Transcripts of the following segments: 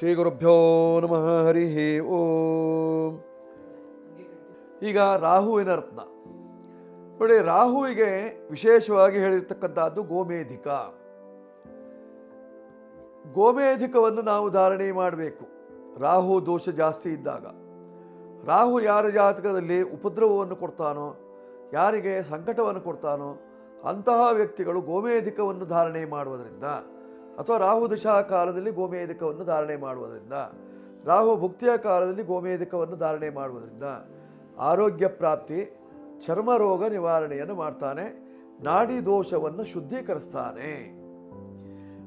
ಶ್ರೀ ಗುರುಭ್ಯೋ ನಮಃ, ಹರಿ ಓಂ. ಈಗ ರಾಹುವಿನ ರತ್ನ. ನೋಡಿ, ರಾಹುವಿಗೆ ವಿಶೇಷವಾಗಿ ಹೇಳಿರ್ತಕ್ಕಂಥದ್ದು ಗೋಮೇಧಿಕ. ಗೋಮೇಧಿಕವನ್ನು ನಾವು ಧಾರಣೆ ಮಾಡಬೇಕು. ರಾಹು ದೋಷ ಜಾಸ್ತಿ ಇದ್ದಾಗ. ರಾಹು ಯಾರ ಜಾತಕದಲ್ಲಿ ಉಪದ್ರವವನ್ನು ಕೊಡ್ತಾನೋ, ಯಾರಿಗೆ ಸಂಕಟವನ್ನು ಕೊಡ್ತಾನೋ ಅಂತಹ ವ್ಯಕ್ತಿಗಳು ಗೋಮೇಧಿಕವನ್ನು ಧಾರಣೆ ಮಾಡುವುದರಿಂದ ಅಥವಾ ರಾಹು ದಶಾ ಕಾಲದಲ್ಲಿ ಗೋಮೇಧಕವನ್ನು ಧಾರಣೆ ಮಾಡುವುದರಿಂದ, ರಾಹು ಭುಕ್ತಿಯ ಕಾಲದಲ್ಲಿ ಗೋಮೇಧಕವನ್ನು ಧಾರಣೆ ಮಾಡುವುದರಿಂದ ಆರೋಗ್ಯ ಪ್ರಾಪ್ತಿ, ಚರ್ಮ ರೋಗ ನಿವಾರಣೆಯನ್ನು ಮಾಡ್ತಾನೆ, ನಾಡಿ ದೋಷವನ್ನು ಶುದ್ಧೀಕರಿಸ್ತಾನೆ.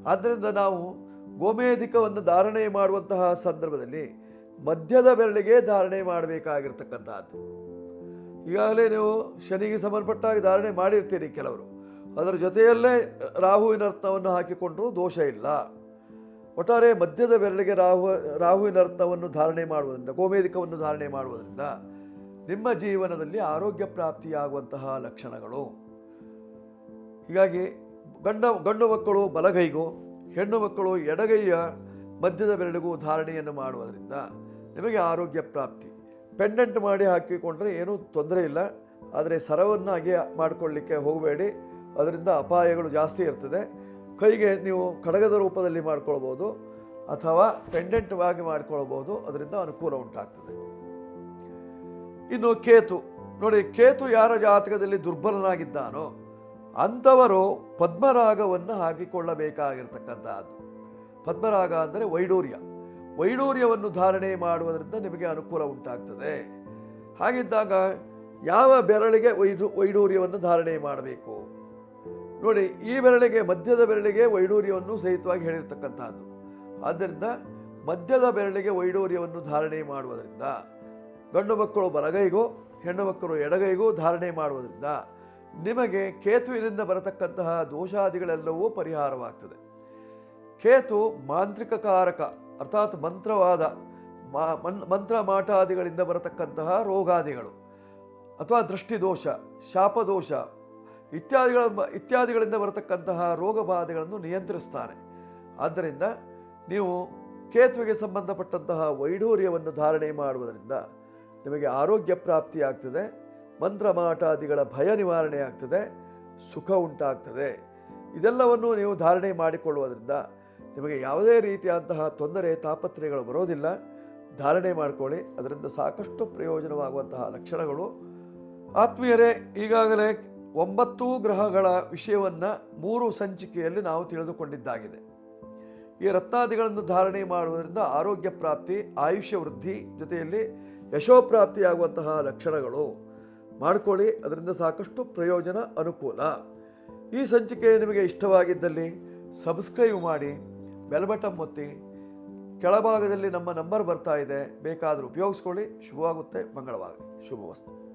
ಆದ್ದರಿಂದ ನಾವು ಗೋಮೇಧಿಕವನ್ನು ಧಾರಣೆ ಮಾಡುವಂತಹ ಸಂದರ್ಭದಲ್ಲಿ ಮಧ್ಯದ ಬೆರಳಿಗೆ ಧಾರಣೆ ಮಾಡಬೇಕಾಗಿರ್ತಕ್ಕಂಥದ್ದು. ಈಗಾಗಲೇ ನೀವು ಶನಿಗೆ ಸಂಬಂಧಪಟ್ಟಾಗಿ ಧಾರಣೆ ಮಾಡಿರ್ತೀರಿ ಕೆಲವರು. ಅದರ ಜೊತೆಯಲ್ಲೇ ರಾಹುವಿನ ರತ್ನವನ್ನು ಹಾಕಿಕೊಂಡರೂ ದೋಷ ಇಲ್ಲ. ಒಟ್ಟಾರೆ ಮಧ್ಯದ ಬೆರಳಿಗೆ ರಾಹು ರಾಹುವಿನ ರತ್ನವನ್ನು ಧಾರಣೆ ಮಾಡುವುದರಿಂದ, ಗೋಮೇಧಿಕವನ್ನು ಧಾರಣೆ ಮಾಡುವುದರಿಂದ ನಿಮ್ಮ ಜೀವನದಲ್ಲಿ ಆರೋಗ್ಯ ಪ್ರಾಪ್ತಿಯಾಗುವಂತಹ ಲಕ್ಷಣಗಳು. ಹೀಗಾಗಿ ಗಂಡ, ಗಂಡು ಮಕ್ಕಳು ಬಲಗೈಗೂ, ಹೆಣ್ಣು ಮಕ್ಕಳು ಎಡಗೈಯ ಮಧ್ಯದ ಬೆರಳಿಗೂ ಧಾರಣೆಯನ್ನು ಮಾಡುವುದರಿಂದ ನಿಮಗೆ ಆರೋಗ್ಯ ಪ್ರಾಪ್ತಿ. ಪೆಂಡೆಂಟ್ ಮಾಡಿ ಹಾಕಿಕೊಂಡ್ರೆ ಏನೂ ತೊಂದರೆ ಇಲ್ಲ. ಆದರೆ ಸರವನ್ನಾಗಿ ಮಾಡಿಕೊಳ್ಳಿಕ್ಕೆ ಹೋಗಬೇಡಿ. ಅದರಿಂದ ಅಪಾಯಗಳು ಜಾಸ್ತಿ ಇರ್ತದೆ. ಕೈಗೆ ನೀವು ಕಡಗದ ರೂಪದಲ್ಲಿ ಮಾಡ್ಕೊಳ್ಬೋದು ಅಥವಾ ಪೆಂಡೆಂಟ್ ಆಗಿ ಮಾಡ್ಕೊಳ್ಬೋದು, ಅದರಿಂದ ಅನುಕೂಲ ಉಂಟಾಗ್ತದೆ. ಇನ್ನು ಕೇತು. ನೋಡಿ, ಕೇತು ಯಾರ ಜಾತಕದಲ್ಲಿ ದುರ್ಬಲನಾಗಿದ್ದಾನೋ ಅಂಥವರು ಪದ್ಮರಾಗವನ್ನು ಹಾಕಿಕೊಳ್ಳಬೇಕಾಗಿರ್ತಕ್ಕಂಥದ್ದು ಪದ್ಮರಾಗ ಅಂದರೆ ವೈಡೂರ್ಯ. ವೈಡೂರ್ಯವನ್ನು ಧಾರಣೆ ಮಾಡುವುದರಿಂದ ನಿಮಗೆ ಅನುಕೂಲ ಉಂಟಾಗ್ತದೆ. ಹಾಗಿದ್ದಾಗ ಯಾವ ಬೆರಳಿಗೆ ವೈದು, ವೈಡೂರ್ಯವನ್ನು ಧಾರಣೆ ಮಾಡಬೇಕು? ನೋಡಿ, ಈ ಬೆರಳಿಗೆ, ಮಧ್ಯದ ಬೆರಳಿಗೆ ವೈಡೂರ್ಯವನ್ನು ಸಹಿತವಾಗಿ ಹೇಳಿರ್ತಕ್ಕಂಥದ್ದು ಆದ್ದರಿಂದ ಮಧ್ಯದ ಬೆರಳಿಗೆ ವೈಡೂರ್ಯವನ್ನು ಧಾರಣೆ ಮಾಡುವುದರಿಂದ, ಗಂಡು ಮಕ್ಕಳು ಬಲಗೈಗೂ, ಹೆಣ್ಣು ಮಕ್ಕಳು ಎಡಗೈಗೂ ಧಾರಣೆ ಮಾಡುವುದರಿಂದ ನಿಮಗೆ ಕೇತುವಿನಿಂದ ಬರತಕ್ಕಂತಹ ದೋಷಾದಿಗಳೆಲ್ಲವೂ ಪರಿಹಾರವಾಗ್ತದೆ. ಕೇತು ಮಾಂತ್ರಿಕ ಕಾರಕ ಅರ್ಥಾತ್ ಮಂತ್ರವಾದ ಮಂತ್ರ ಮಾಟಾದಿಗಳಿಂದ ಬರತಕ್ಕಂತಹ ರೋಗಾದಿಗಳು, ಅಥವಾ ದೃಷ್ಟಿದೋಷ, ಶಾಪದೋಷ ಇತ್ಯಾದಿಗಳ ಇತ್ಯಾದಿಗಳಿಂದ ಬರತಕ್ಕಂತಹ ರೋಗ ಬಾಧೆಗಳನ್ನು ನಿಯಂತ್ರಿಸ್ತಾನೆ ಆದ್ದರಿಂದ ನೀವು ಕೇತುವಿಗೆ ಸಂಬಂಧಪಟ್ಟಂತಹ ವೈಢೂರ್ಯವನ್ನು ಧಾರಣೆ ಮಾಡುವುದರಿಂದ ನಿಮಗೆ ಆರೋಗ್ಯ ಪ್ರಾಪ್ತಿಯಾಗ್ತದೆ ಮಂತ್ರಮಾಟಾದಿಗಳ ಭಯ ನಿವಾರಣೆ ಆಗ್ತದೆ, ಸುಖ ಉಂಟಾಗ್ತದೆ. ಇದೆಲ್ಲವನ್ನು ನೀವು ಧಾರಣೆ ಮಾಡಿಕೊಳ್ಳುವುದರಿಂದ ನಿಮಗೆ ಯಾವುದೇ ರೀತಿಯಾದಂತಹ ತೊಂದರೆ, ತಾಪತ್ರಯಗಳು ಬರೋದಿಲ್ಲ. ಧಾರಣೆ ಮಾಡಿಕೊಳ್ಳಿ, ಅದರಿಂದ ಸಾಕಷ್ಟು ಪ್ರಯೋಜನವಾಗುವಂತಹ ಲಕ್ಷಣಗಳು. ಆತ್ಮೀಯರೇ, ಈಗಾಗಲೇ ಒಂಬತ್ತು ಗ್ರಹಗಳ ವಿಷಯವನ್ನು ಮೂರು ಸಂಚಿಕೆಯಲ್ಲಿ ನಾವು ತಿಳಿದುಕೊಂಡಿದ್ದಾಗಿದೆ. ಈ ರತ್ನಾದಿಗಳನ್ನು ಧಾರಣೆ ಮಾಡುವುದರಿಂದ ಆರೋಗ್ಯ ಪ್ರಾಪ್ತಿ, ಆಯುಷ್ಯ ವೃದ್ಧಿ ಜೊತೆಯಲ್ಲಿ ಯಶೋಪ್ರಾಪ್ತಿಯಾಗುವಂತಹ ಲಕ್ಷಣಗಳು. ಮಾಡಿಕೊಳ್ಳಿ, ಅದರಿಂದ ಸಾಕಷ್ಟು ಪ್ರಯೋಜನ ಅನುಕೂಲ. ಈ ಸಂಚಿಕೆ ನಿಮಗೆ ಇಷ್ಟವಾಗಿದ್ದಲ್ಲಿ ಸಬ್ಸ್ಕ್ರೈಬ್ ಮಾಡಿ, ಬೆಲ್ ಬಟನ್ ಒತ್ತಿ, ಕೆಳಭಾಗದಲ್ಲಿ ನಮ್ಮ ನಂಬರ್ ಬರ್ತಾ ಇದೆ, ಬೇಕಾದರೂ ಉಪಯೋಗಿಸ್ಕೊಳ್ಳಿ. ಶುಭವಾಗುತ್ತೆ, ಮಂಗಳವಾಗಲಿ. ಶುಭವಸ್ತು.